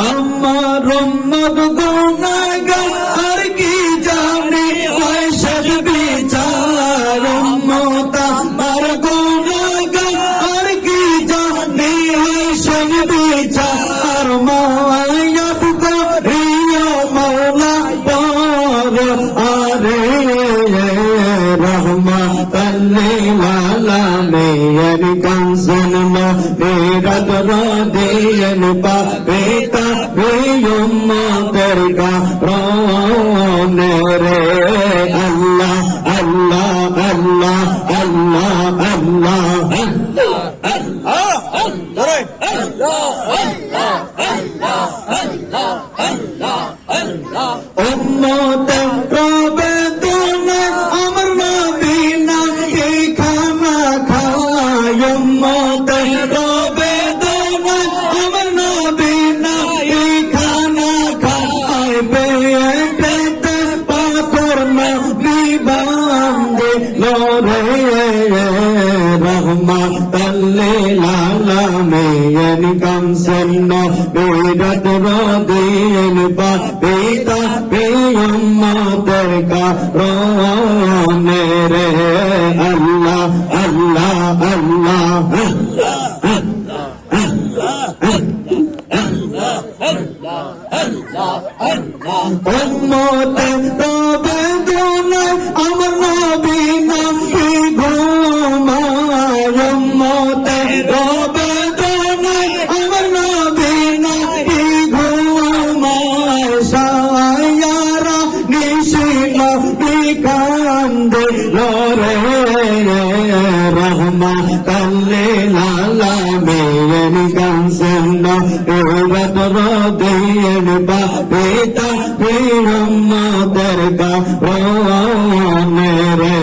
আমার রম্মদ গুনাগার ഭഗവതേ അനുപവേത വേയൊമ്മ തരുക নবী না এই খানা খায় বেটেতে পাথর নবী বান্দে লরে রহমাতাল্লিল আলামিন কামসন্ন বেরত রদিন পা পিতা পিয়ম্মতের কারণ রে Allah. বাপিতা পিরম্মতের কারণ রে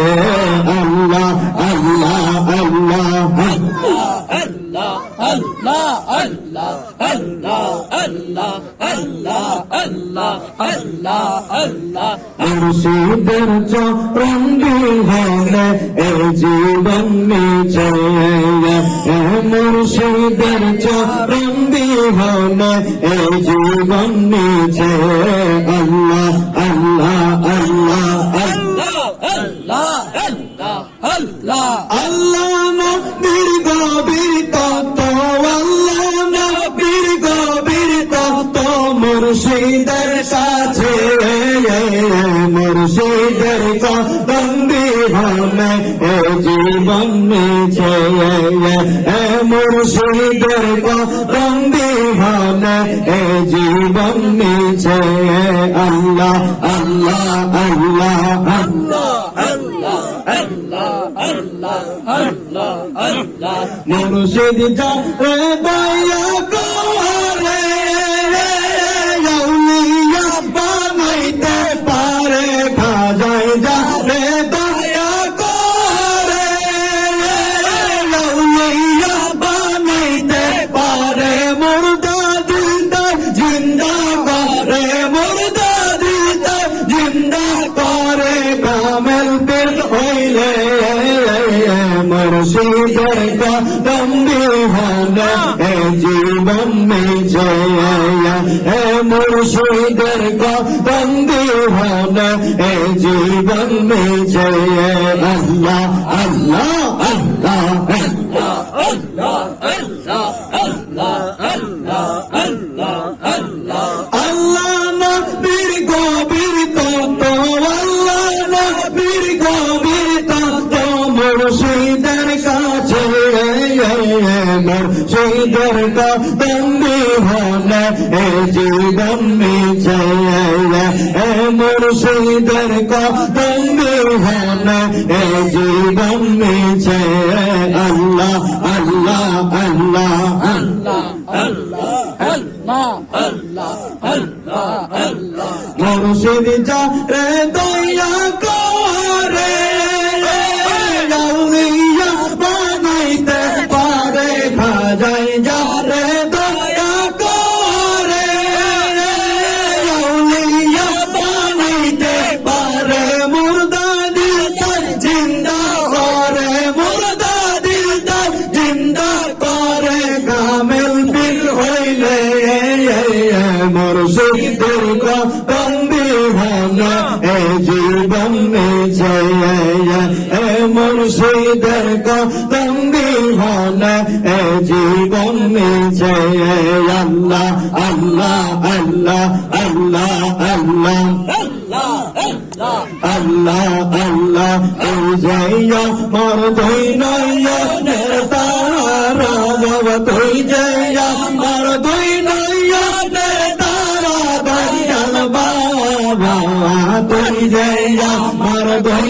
আল্লাহ আল্লাহ আল্লাহ মুর্শিদের চরঙ্গি হলে এ জীবন এ মুর্শিদের চরঙ্গি হলে এ জীবন আল্লাহ আল্লাহ মুর্শিদের কদম বিহনে এ জীবন মিছে আল্লাহ আল্লাহ আল্লাহ মুর্শিদ যা দয়া মুর্শিদের কদম বিহানে এ জীবন মিছে এ মুর্শিদের কদম বিহানে এ জীবন মে আল্লাহ আল্লাহ আল্লাহ মুর্শিদের কদম বিহনে এ জীবন মিছে এ মুর্শিদের কদম বিহনে এ জীবন মিছে আল্লাহ আল্লাহ আল্লাহ আল্লাহ আল্লাহ আল্লাহ আল্লাহ মুর্শিদ যা রে দয়া করে মুর্শিদের কদম্বি হলে এ জীবন নিচে আল্লাহ আল্লাহ আল্লাহ আল্লাহ আল্লাহ। আল্লাহ আল্লাহ, এই জয় মর ধৈ নয় তারা জব মর ধৈ নয় তারা বাবা। ধৈ জয় মর ধৈ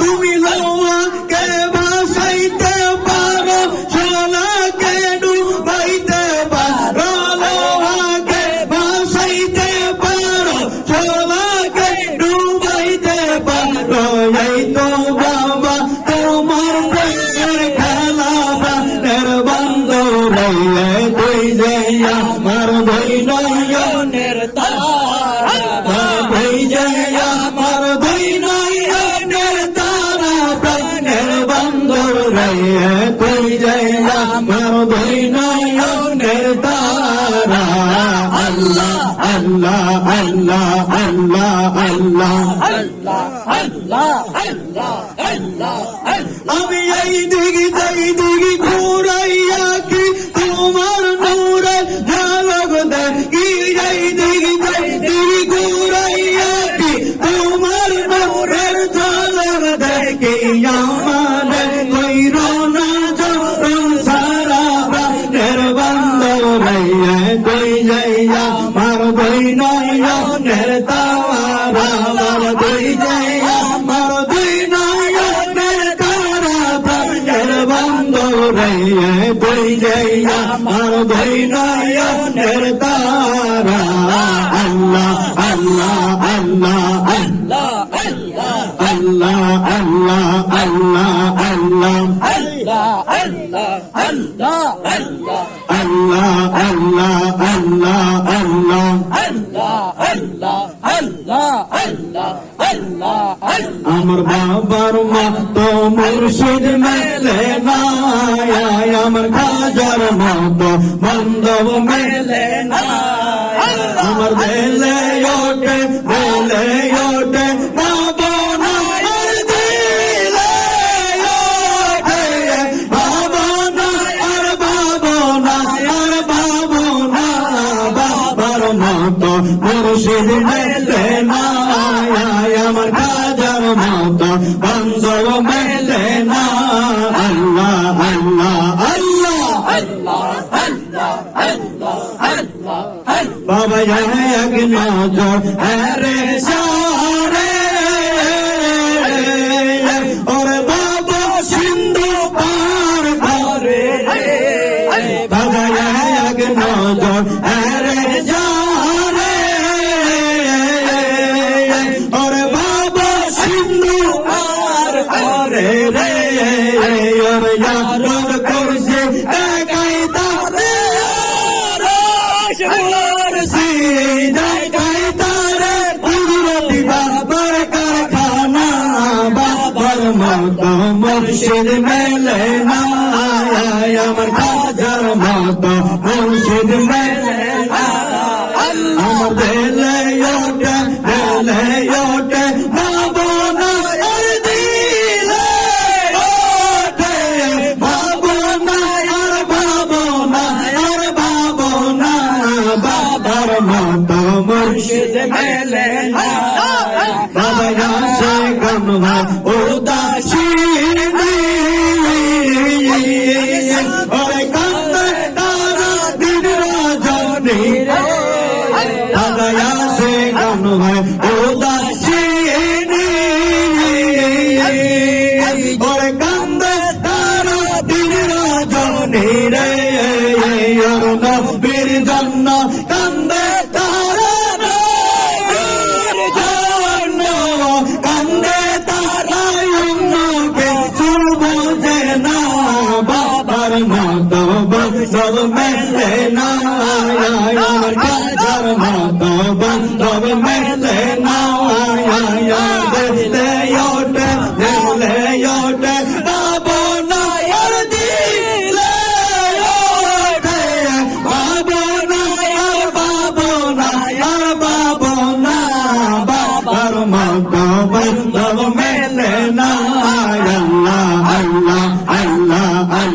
রইলে তুই যে আমার ধৈ নয়নের তারা। তুই যে আমার ধৈ নয়নের তারা, প্রাণের বন্ধ রইলে তুই যে আমার আল্লাহ আমি এই দিকে যাই দিকে ঘুরাইয়া আমার বাবার মতো মুর্শিদ মেলে না আমার খাজার মতো বান্ধব মেলে না। আমার বেলে ওঠে বেলে ওঠে। বাবা যাবে এক নজর আরে সা মুর্শিদ আমার কাজার মাতা মুর্শিদ মেলে বেলে ওটে বেলে ওটে বাবু না আর মাতা মুর্শিদ মেলে নাই বাবা সে কনভা উদাসী না বাবার মা তো বৎসব মেলে না।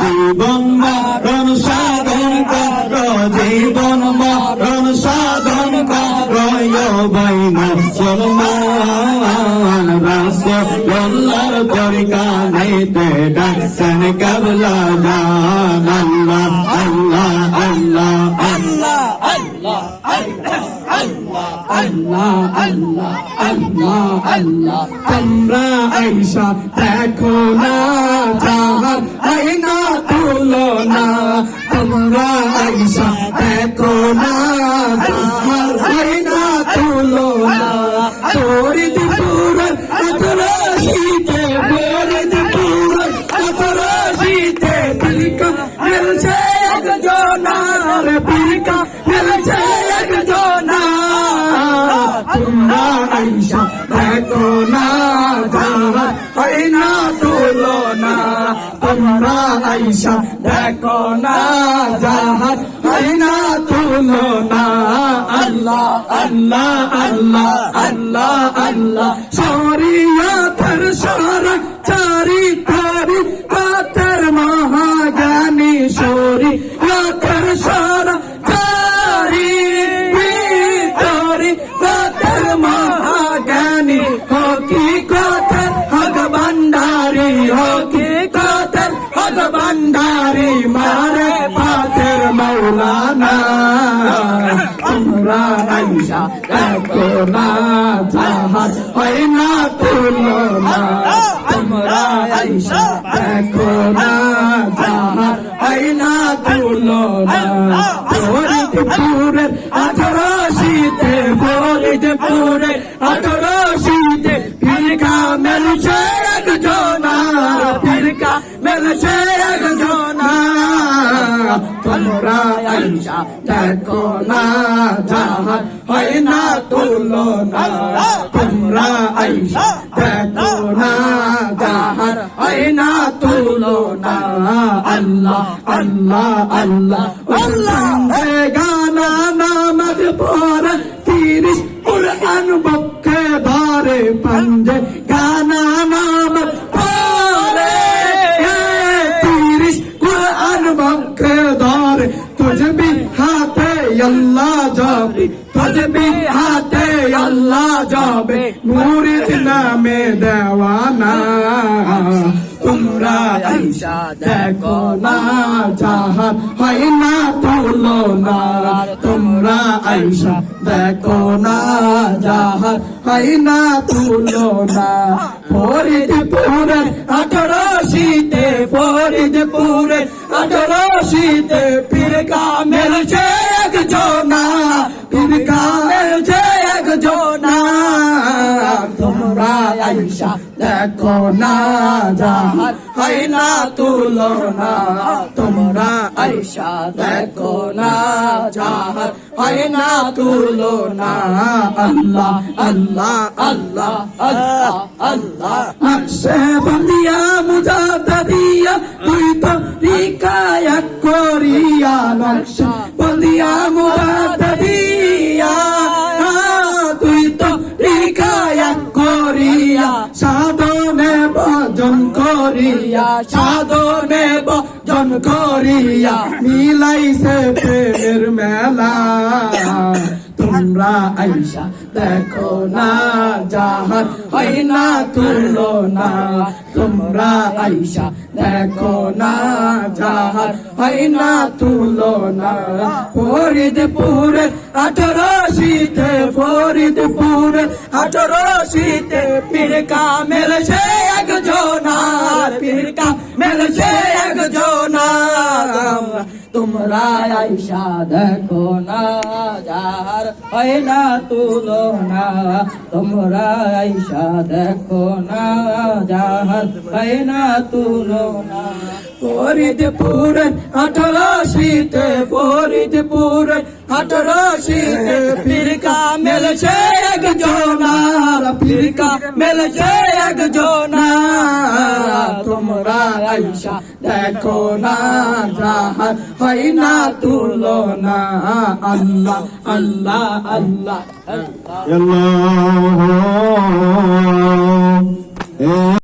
জীবন মরণ, সাধন কর, জীবন মরণ, সাধন কর ভাই মুসলমান, রাসূলুল্লাহর পরিকানেতে ডাকছেন কাবলা জান আল্লাহ আল্লাহ আল্লাহ আল্লাহ আল্লাহ আল্লাহ। আল্লাহ আল্লাহ আল্লাহ আল্লাহ তোমরা আইসা দেখো না যাহার আইনা তুলো না তোমরা আইসা দেখো না আইনা তুলো না তোর আতরাশিতে আইসা দেখো না জাহান হয় না তুলো না আল্লাহ আল্লাহ আল্লাহ আল্লাহ। আল্লাহ শরিয়াতের সারা, চারি তারি কাতের মহাগানি শরিয়াতের দেখো না জাহাজ হয় না তুলো না তোমরা আইসা দেখো না জাহাজ হয় না তুলো না ফরিদপুরের আঠারোশিতে ফরিদপুরের আঠারোশিতে ফিরকা মেলছে একজনা ফিরকা মেলছে একজনা তোমরা আইসা দেখো না জাহাজ হয় না তুলো না তোমরা আইসা দেখো না জাহাজ হয় না তুলো না আল্লাহ আল্লাহ আল্লাহ আল্লাহ গানা নামক পর তিরিশ কুরআন বক্ষে ধরে পঞ্জে মুরিদ নামে দেওয়ানা। তোমরা আইসা দেখো না যাহার হয় না তুলো না তোমরা আইসা দেখো না যাহার হয় না তুলো না ফরিদপুরে আঠারো শীতে ফরিদপুরে আঠারো শীতে পীর কামেল যে একজনা পীর তোমরা আইসা দেখো না যাহার হয় না তুলনা। তোমরা আইসা দেখো না যাহার হয় না তুলনা। আল্লাহ আল্লাহ আল্লাহ আল্লাহ আল্লাহ। নকশে বন্দিয়া মুজাদা দিয়া তুই তো করিয়া নকশে। বন্দিয়া মুজাদা করিয়া সাধনে ভজন করিয়া। সাধনে ভজন করিয়া। মিলাইছে প্রেমের মেলা। তোমরা আইসা দেখো না যাহার, হয় না তুলনা। তোমরা আইসা দেখো না যাহার, হয় না তুলনা। ফরিদপুরে আঠারো শীতে ফরিদপুরে আঠারো শীতে পীর কামেল সে একজনার পীর কামেল সে একজনার তোমরা আইসা দেখো না, যার হয় না তুলনা। তোমরা আইসা দেখো না, যার হয় না তুলনা। ফরিদপুর আঠারো শীতে ফরিদপুর আঠারো শীতে ফিরকা মেলছে এক জোনার ফিরকা মেলছে এক জোনার তোমরা আইসা দেখো না, যাহার হয় না তুলনা। আল্লাহ আল্লাহ আল্লাহ আল্লাহ।